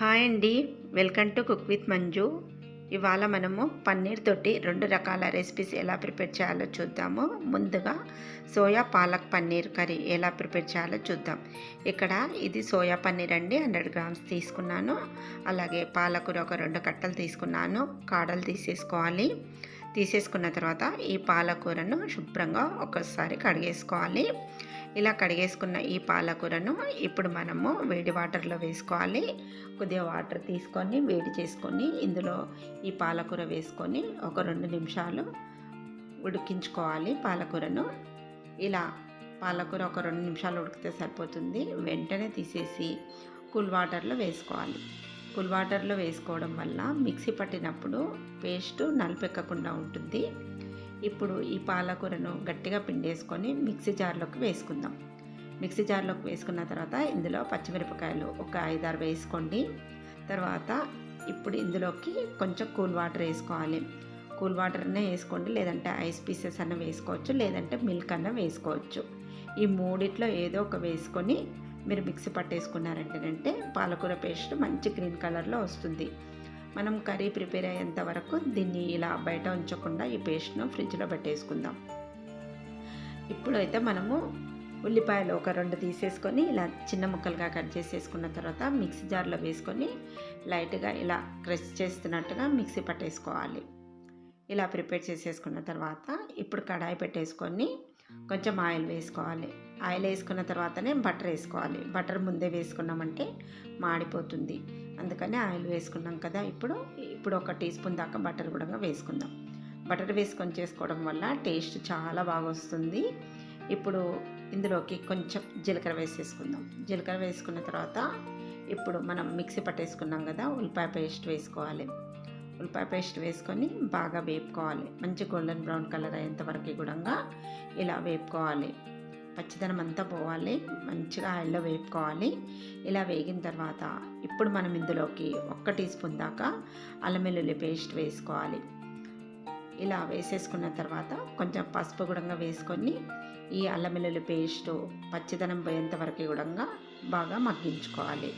Hi అండి. Welcome to cook with Manju. ఇవాళ మనము పన్నీర్ తోటి రెండు రకాల రెసిపీస్ ఎలా ప్రిపేర్ చేయాలో చూద్దాము. ముందుగా సోయా పాలక్ పన్నీర్ కర్రీ ఎలా ప్రిపేర్ చేయాలో చూద్దాం. ఇక్కడ ఇది సోయా పన్నీర్ అండి హండ్రెడ్ గ్రామ్స్ తీసుకున్నాను. అలాగే పాలకూర ఒక రెండు కట్టలు తీసుకున్నాను కాడలు తీసేసుకోవాలి. తీసేసుకున్న తర్వాత ఈ పాలకూరను శుభ్రంగా ఒకసారి కడిగేసుకోవాలి. ఇలా కడిగేసుకున్న ఈ పాలకూరను ఇప్పుడు మనము వేడి వాటర్లో వేసుకోవాలి. కొద్దిగా వాటర్ తీసుకొని వేడి చేసుకొని ఇందులో ఈ పాలకూర వేసుకొని ఒక రెండు నిమిషాలు ఉడికించుకోవాలి పాలకూరను. ఇలా పాలకూర ఒక రెండు నిమిషాలు ఉడికితే సరిపోతుంది. వెంటనే తీసేసి కూల్ వాటర్లో వేసుకోవాలి. కూల్ వాటర్లో వేసుకోవడం వల్ల మిక్సీ పట్టినప్పుడు పేస్ట్ నలిపెక్కకుండా ఉంటుంది. ఇప్పుడు ఈ పాలకూరను గట్టిగా పిండేసుకొని మిక్సీ జార్లోకి వేసుకుందాం. మిక్సీ జార్లోకి వేసుకున్న తర్వాత ఇందులో పచ్చిమిరపకాయలు ఒక ఐదారు వేసుకోండి. తర్వాత ఇప్పుడు ఇందులోకి కొంచెం కూల్ వాటర్ వేసుకోవాలి. కూల్ వాటర్నే వేసుకోండి లేదంటే ఐస్ పీసెస్ అన్న వేసుకోవచ్చు లేదంటే మిల్క్ అన్న వేసుకోవచ్చు. ఈ మూడిట్లో ఏదో ఒక వేసుకొని మీరు మిక్సీ పట్టేసుకున్నారంటేనంటే పాలకూర పేస్ట్ మంచి గ్రీన్ కలర్లో వస్తుంది. మనం కర్రీ ప్రిపేర్ అయ్యేంత వరకు దీన్ని ఇలా బయట ఉంచకుండా ఈ పేస్ట్ను ఫ్రిడ్జ్లో పెట్టేసుకుందాం. ఇప్పుడైతే మనము ఉల్లిపాయలు ఒక రెండు తీసేసుకొని ఇలా చిన్న ముక్కలుగా కట్ చేసేసుకున్న తర్వాత మిక్సీ జార్లో వేసుకొని లైట్గా ఇలా క్రష్ చేస్తున్నట్టుగా మిక్సీ పట్టేసుకోవాలి. ఇలా ప్రిపేర్ చేసేసుకున్న తర్వాత ఇప్పుడు కడాయి పెట్టేసుకొని కొంచెం ఆయిల్ వేసుకోవాలి. ఆయిల్ వేసుకున్న తర్వాతనే బటర్ వేసుకోవాలి. బటర్ ముందే వేసుకున్నామంటే మాడిపోతుంది. అందుకని ఆయిల్ వేసుకున్నాం కదా. ఇప్పుడు ఇప్పుడు ఒక టీ స్పూన్ దాకా బటర్ కూడా వేసుకుందాం. బటర్ వేసుకొని చేసుకోవడం వల్ల టేస్ట్ చాలా బాగా వస్తుంది ఇప్పుడు ఇందులోకి కొంచెం జీలకర్ర వేసేసుకుందాం. జీలకర్ర వేసుకున్న తర్వాత ఇప్పుడు మనం మిక్సీ పట్టేసుకున్నాం కదా ఉల్లిపాయ పేస్ట్ వేసుకోవాలి. ఉల్లిపాయ పేస్ట్ వేసుకొని బాగా వేపుకోవాలి. మంచి గోల్డెన్ బ్రౌన్ కలర్ అయ్యేంత వరకు కూడా ఇలా వేపుకోవాలి. పచ్చిదనం అంతా పోవాలి. మంచిగా ఆయిల్లో వేపుకోవాలి. ఇలా వేగిన తర్వాత ఇప్పుడు మనం ఇందులోకి ఒక్క టీ స్పూన్ దాకా అల్లం వెల్లుల్లి పేస్ట్ వేసుకోవాలి. ఇలా వేసేసుకున్న తర్వాత కొంచెం పసుపు కూడా వేసుకొని ఈ అల్లం వెల్లుల్లి పేస్ట్ పచ్చిదనం పోయేంత వరకు కూడా బాగా మగ్గించుకోవాలి.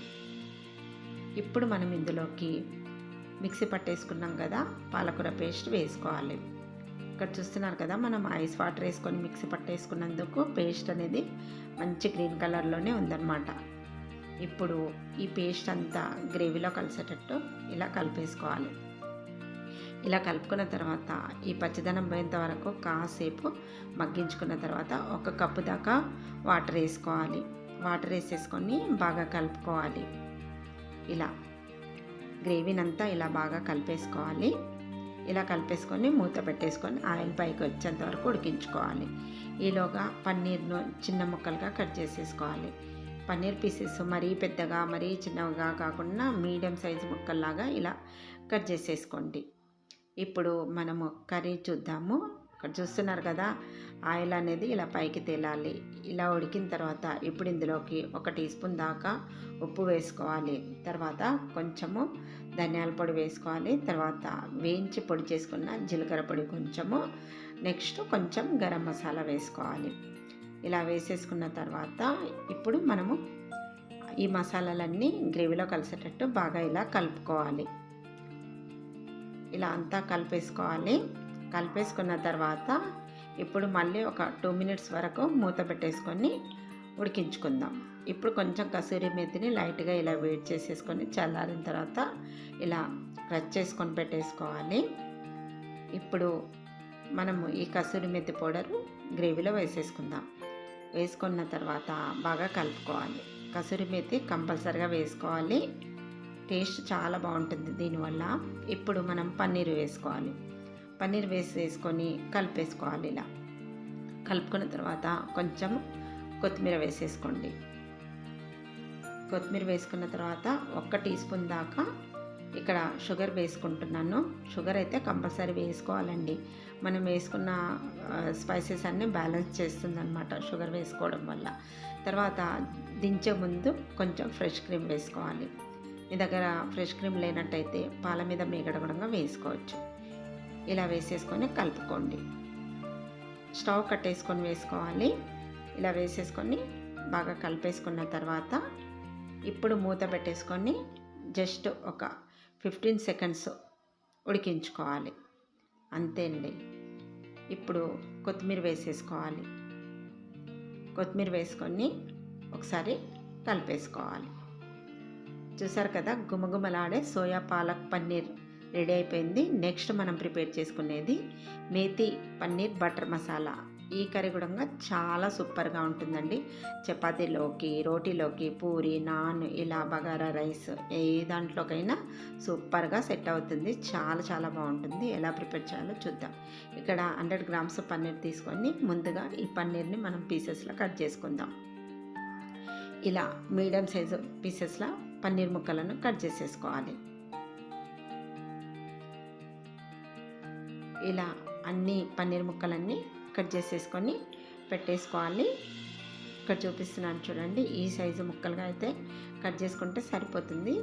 ఇప్పుడు మనం ఇందులోకి మిక్సీ పట్టేసుకున్నాం కదా పాలకూర పేస్ట్ వేసుకోవాలి. ఇక్కడ చూస్తున్నారు కదా మనం ఐస్ వాటర్ వేసుకొని మిక్సీ పట్టేసుకున్నందుకు పేస్ట్ అనేది మంచి గ్రీన్ కలర్లోనే ఉందన్నమాట. ఇప్పుడు ఈ పేస్ట్ అంతా గ్రేవీలో కలిసేటట్టు ఇలా కలిపేసుకోవాలి. ఇలా కలుపుకున్న తర్వాత ఈ పచ్చదనం పోయేంత వరకు కాసేపు మగ్గించుకున్న తర్వాత ఒక కప్పు దాకా వాటర్ వేసుకోవాలి. వాటర్ వేసేసుకొని బాగా కలుపుకోవాలి. ఇలా గ్రేవీనంతా ఇలా బాగా కలిపేసుకోవాలి. ఇలా కలిపేసుకొని మూత పెట్టేసుకొని ఆయిల్ పైకి వచ్చేంత వరకు ఉడికించుకోవాలి. ఈలోగా పన్నీర్ను చిన్న ముక్కలుగా కట్ చేసేసుకోవాలి. పన్నీర్ పీసెస్ మరీ పెద్దగా మరీ చిన్నగా కాకుండా మీడియం సైజు ముక్కల్లాగా ఇలా కట్ చేసేసుకోండి. ఇప్పుడు మనము కర్రీ చూద్దాము. ఇక్కడ చూస్తున్నారు కదా ఆయిల్ అనేది ఇలా పైకి తేలాలి. ఇలా ఉడికిన తర్వాత ఇప్పుడు ఇందులోకి ఒక టీ స్పూన్ దాకా ఉప్పు వేసుకోవాలి. తర్వాత కొంచెము ధనియాల పొడి వేసుకోవాలి. తర్వాత వేయించి పొడి చేసుకున్న జీలకర్ర పొడి కొంచెము. నెక్స్ట్ కొంచెం గరం మసాలా వేసుకోవాలి. ఇలా వేసేసుకున్న తర్వాత ఇప్పుడు మనము ఈ మసాలాలన్నీ గ్రేవీలో కలిసేటట్టు బాగా ఇలా కలుపుకోవాలి. ఇలా అంతా కలిపేసుకోవాలి. కలిపేసుకున్న తర్వాత ఇప్పుడు మళ్ళీ ఒక టూ మినిట్స్ వరకు మూత పెట్టేసుకొని ఉడికించుకుందాం. ఇప్పుడు కొంచెం కసూరి మెత్తిని లైట్గా ఇలా వేడి చేసేసుకొని చల్లారిన తర్వాత ఇలా క్రచ్ చేసుకొని పెట్టేసుకోవాలి. ఇప్పుడు మనము ఈ కసూరి మెత్తి పౌడరు గ్రేవీలో వేసేసుకుందాం. వేసుకున్న తర్వాత బాగా కలుపుకోవాలి. కసూరి మెత్తి కంపల్సరిగా వేసుకోవాలి. టేస్ట్ చాలా బాగుంటుంది దీనివల్ల. ఇప్పుడు మనం పన్నీర్ వేసుకోవాలి. పన్నీర్ వేసేసుకొని కలిపేసుకోవాలి ఇలా. కలుపుకున్న తర్వాత కొంచెం కొత్తిమీర వేసేసుకోండి. కొత్తిమీర వేసుకున్న తర్వాత ఒక్క టీ స్పూన్ దాకా ఇక్కడ షుగర్ వేసుకుంటున్నాను. షుగర్ అయితే కంపల్సరీ వేసుకోవాలండి. మనం వేసుకున్న స్పైసెస్ అన్నీ బ్యాలెన్స్ చేస్తుందన్నమాట షుగర్ వేసుకోవడం వల్ల. తర్వాత దించే ముందు కొంచెం ఫ్రెష్ క్రీమ్ వేసుకోవాలి. మీ దగ్గర ఫ్రెష్ క్రీమ్ లేనట్టయితే పాల మీద మీగడ కూడా వేసుకోవచ్చు. ఇలా వేసేసుకొని కలుపుకోండి. స్టవ్ కట్టేసుకొని వేసుకోవాలి. ఇలా వేసేసుకొని బాగా కలిపేసుకున్న తర్వాత ఇప్పుడు మూత పెట్టేసుకొని జస్ట్ ఒక ఫిఫ్టీన్ సెకండ్స్ ఉడికించుకోవాలి. అంతే అండి ఇప్పుడు కొత్తిమీర వేసేసుకోవాలి. కొత్తిమీర వేసుకొని ఒకసారి కలిపేసుకోవాలి. చూసారు కదా గుమగుమలాడే సోయా పాలక్ పన్నీర్ రెడీ అయిపోయింది. నెక్స్ట్ మనం ప్రిపేర్ చేసుకునేది మేతి పన్నీర్ బటర్ మసాలా. ఈ కర్రీ కూడా చాలా సూపర్గా ఉంటుందండి. చపాతీలోకి రోటీలోకి పూరి నాన్ ఇలా బగారా రైస్ ఏ దాంట్లోకైనా సూపర్గా సెట్ అవుతుంది. చాలా చాలా బాగుంటుంది. ఎలా ప్రిపేర్ చేయాలో చూద్దాం. ఇక్కడ హండ్రెడ్ గ్రామ్స్ పన్నీర్ తీసుకొని ముందుగా ఈ పన్నీర్ని మనం పీసెస్లో కట్ చేసుకుందాం. ఇలా మీడియం సైజు పీసెస్లో పన్నీర్ ముక్కలను కట్ చేసేసుకోవాలి. ఇలా అన్ని పన్నీర్ ముక్కలన్నీ కట్ చేసేసుకొని పెట్టేసుకోవాలి. ఇక్కడ చూపిస్తున్నాను చూడండి ఈ సైజు ముక్కలుగా అయితే కట్ చేసుకుంటే సరిపోతుంది.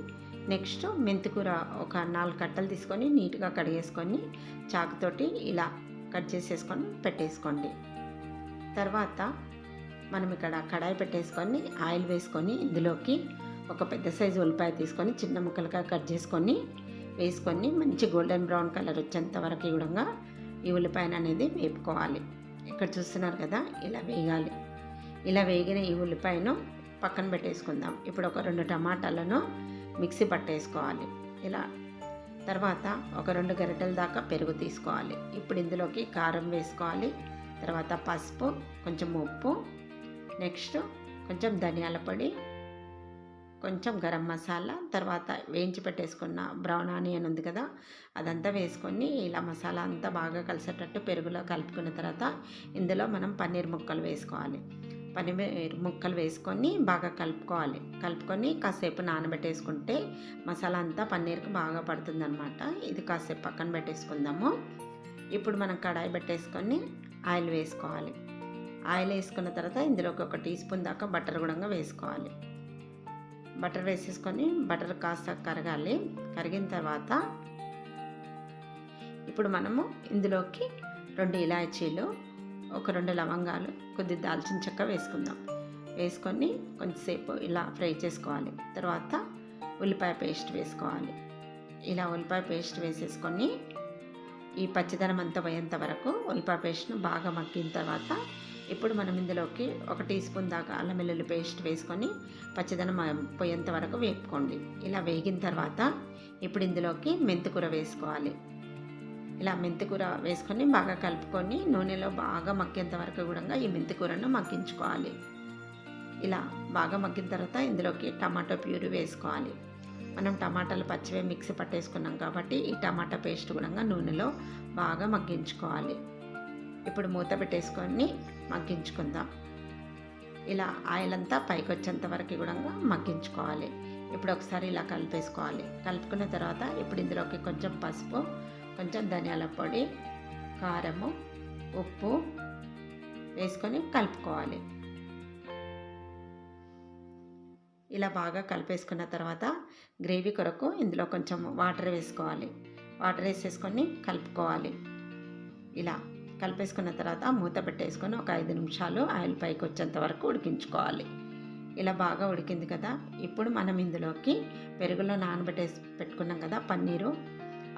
నెక్స్ట్ మెంతికూర ఒక నాలుగు కట్టలు తీసుకొని నీట్గా కడిగేసుకొని చాకుతోటి ఇలా కట్ చేసేసుకొని పెట్టేసుకోండి. తర్వాత మనం ఇక్కడ కడాయి పెట్టేసుకొని ఆయిల్ వేసుకొని ఇందులోకి ఒక పెద్ద సైజు ఉల్లిపాయ తీసుకొని చిన్న ముక్కలుగా కట్ చేసుకొని వేసుకొని మంచి గోల్డెన్ బ్రౌన్ కలర్ వచ్చేంత వరకు కూడా ఈ ఉల్లిపాయను అనేది వేపుకోవాలి. ఇక్కడ చూస్తున్నారు కదా ఇలా వేయాలి. ఇలా వేగిన ఈ ఉల్లిపాయను పక్కన పెట్టేసుకుందాం. ఇప్పుడు ఒక రెండు టమాటాలను మిక్సీ పట్టేసుకోవాలి. ఇలా తర్వాత ఒక రెండు గరిటెల దాకా పెరుగు తీసుకోవాలి. ఇప్పుడు ఇందులోకి కారం వేసుకోవాలి. తర్వాత పసుపు కొంచెం ఉప్పు నెక్స్ట్ కొంచెం ధనియాల పొడి కొంచెం గరం మసాలా తర్వాత వేయించి పెట్టేసుకున్న బ్రౌన్ ఆనియన్ ఉంది కదా అదంతా వేసుకొని ఇలా మసాలా అంతా బాగా కలిసేటట్టు పెరుగులో కలుపుకున్న తర్వాత ఇందులో మనం పన్నీర్ ముక్కలు వేసుకోవాలి. పన్నీర్ ముక్కలు వేసుకొని బాగా కలుపుకోవాలి. కలుపుకొని కాసేపు నానబెట్టేసుకుంటే మసాలా అంతా పన్నీర్కి బాగా పడుతుందన్నమాట. ఇది కాసేపు పక్కన పెట్టేసుకుందాము. ఇప్పుడు మనం కడాయి పెట్టేసుకొని ఆయిల్ వేసుకోవాలి. ఆయిల్ వేసుకున్న తర్వాత ఇందులోకి ఒక టీ స్పూన్ దాకా బటర్ కూడా వేసుకోవాలి. బటర్ వేసేసుకొని బటర్ కాస్త కరగాలి. కరిగిన తర్వాత ఇప్పుడు మనము ఇందులోకి రెండు ఇలాచీలు ఒక రెండు లవంగాలు కొద్ది దాల్చిన చెక్క వేసుకుందాం. వేసుకొని కొంచెంసేపు ఇలా ఫ్రై చేసుకోవాలి. తర్వాత ఉల్లిపాయ పేస్ట్ వేసుకోవాలి. ఇలా ఉల్లిపాయ పేస్ట్ వేసేసుకొని ఈ పచ్చిదనం అంతా పోయేంత వరకు ఉల్లిపాయ పేస్ట్ను బాగా మగ్గిన తర్వాత ఇప్పుడు మనం ఇందులోకి ఒక టీ స్పూన్ దాకా అల్లం వెల్లుల్లి పేస్ట్ వేసుకొని పచ్చదనం పోయేంత వరకు వేపుకోండి. ఇలా వేగిన తర్వాత ఇప్పుడు ఇందులోకి మెంతికూర వేసుకోవాలి. ఇలా మెంతికూర వేసుకొని బాగా కలుపుకొని నూనెలో బాగా మగ్గేంత వరకు కూడా ఈ మెంతికూరను మగ్గించుకోవాలి. ఇలా బాగా మగ్గిన తర్వాత ఇందులోకి టమాటో ప్యూరీ వేసుకోవాలి. మనం టమాటాలు పచ్చివే మిక్సీ పట్టేసుకున్నాం కాబట్టి ఈ టమాటా పేస్ట్ కూడా నూనెలో బాగా మగ్గించుకోవాలి. ఇప్పుడు మూత పెట్టేసుకొని మగ్గించుకుందాం. ఇలా ఆయిల్ అంతా పైకి వచ్చేంత వరకు కూడా మగ్గించుకోవాలి. ఇప్పుడు ఒకసారి ఇలా కలిపేసుకోవాలి. కలుపుకున్న తర్వాత ఇప్పుడు ఇందులోకి కొంచెం పసుపు కొంచెం ధనియాల పొడి కారము ఉప్పు వేసుకొని కలుపుకోవాలి. ఇలా బాగా కలిపేసుకున్న తర్వాత గ్రేవీ కొరకు ఇందులో కొంచెం వాటర్ వేసుకోవాలి. వాటర్ వేసేసుకొని కలుపుకోవాలి. ఇలా కలిపేసుకున్న తర్వాత మూత పెట్టేసుకొని ఒక ఐదు నిమిషాలు ఆయిల్ పైకి వచ్చేంత వరకు ఉడికించుకోవాలి. ఇలా బాగా ఉడికింది కదా? ఇప్పుడు మనం ఇందులోకి పెరుగులో నానబెట్టేసి పెట్టుకున్నాం కదా పన్నీరు.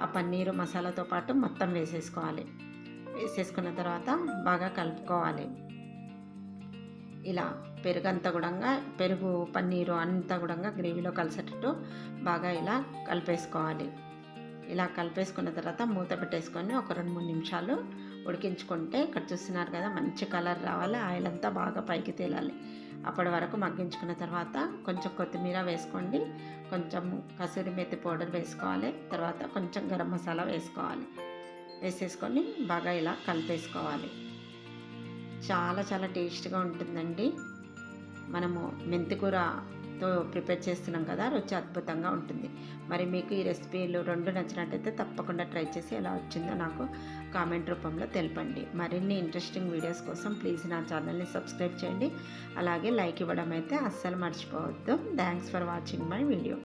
ఆ పన్నీరు మసాలాతో పాటు మొత్తం వేసేసుకోవాలి. వేసేసుకున్న తర్వాత బాగా కలుపుకోవాలి. ఇలా పెరుగు అంతా కూడా పెరుగు పన్నీరు అంతా కూడా గ్రేవీలో కలిసేటట్టు బాగా ఇలా కలిపేసుకోవాలి. ఇలా కలిపేసుకున్న తర్వాత మూత పెట్టేసుకొని ఒక రెండు మూడు నిమిషాలు ఉడికించుకుంటే ఇక్కడ చూస్తున్నారు కదా మంచి కలర్ రావాలి ఆయిల్ అంతా బాగా పైకి తేలాలి. అప్పటి వరకు మగ్గించుకున్న తర్వాత కొంచెం కొత్తిమీర వేసుకోండి. కొంచెం కసూరి మెత్తి పౌడర్ వేసుకోవాలి. తర్వాత కొంచెం గరం మసాలా వేసుకోవాలి. వేసేసుకొని బాగా ఇలా కలిపేసుకోవాలి. చాలా చాలా టేస్ట్గా ఉంటుందండి. మనము మెంతికూరతో ప్రిపేర్ చేస్తున్నాం కదా రుచి అద్భుతంగా ఉంటుంది. మరి మీకు ఈ రెసిపీలు రెండు నచ్చినట్టయితే తప్పకుండా ట్రై చేసి ఎలా వచ్చిందో నాకు కామెంట్ రూపంలో తెలపండి. మరిన్ని ఇంట్రెస్టింగ్ వీడియోస్ కోసం ప్లీజ్ నా ఛానల్ని సబ్స్క్రైబ్ చేయండి. అలాగే లైక్ ఇవ్వడం అయితే అస్సలు మర్చిపోవద్దు. Thanks for watching my video.